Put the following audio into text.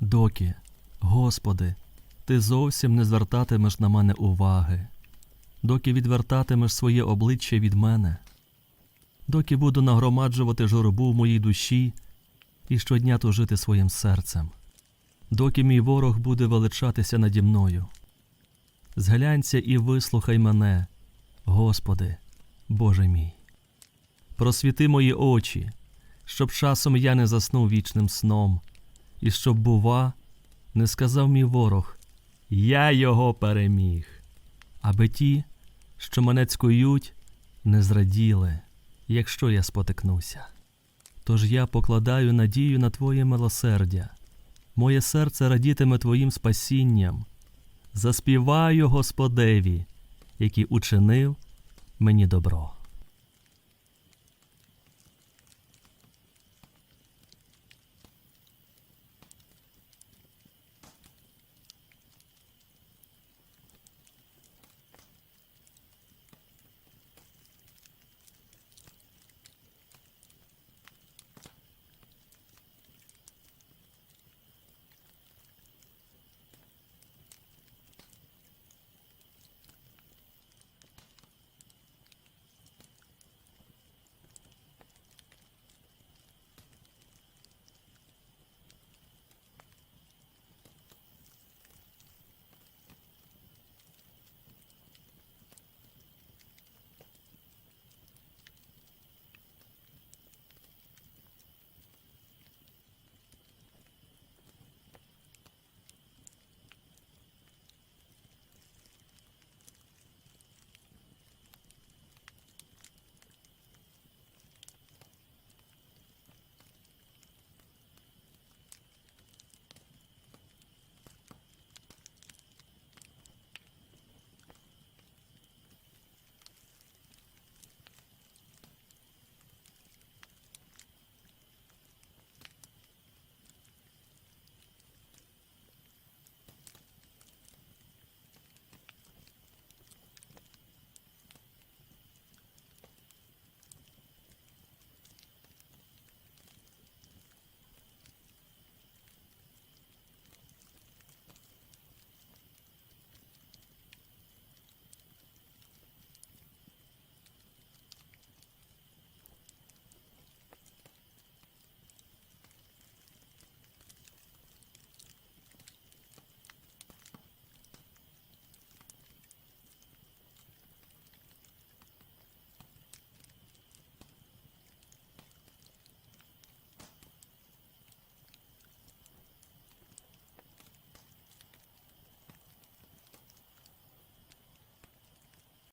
Доки, Господи, Ти зовсім не звертатимеш на мене уваги, доки відвертатимеш своє обличчя від мене, доки буду нагромаджувати журбу в моїй душі і щодня тужити своїм серцем, доки мій ворог буде величатися наді мною. Зглянься і вислухай мене, Господи, Боже мій. Просвіти мої очі, щоб часом я не заснув вічним сном, і щоб, бува, не сказав мій ворог, я його переміг, аби ті, що мене цькують, не зраділи, якщо я спотикнуся. Тож я покладаю надію на Твоє милосердя, моє серце радітиме Твоїм спасінням. Заспіваю Господеві, який учинив мені добро.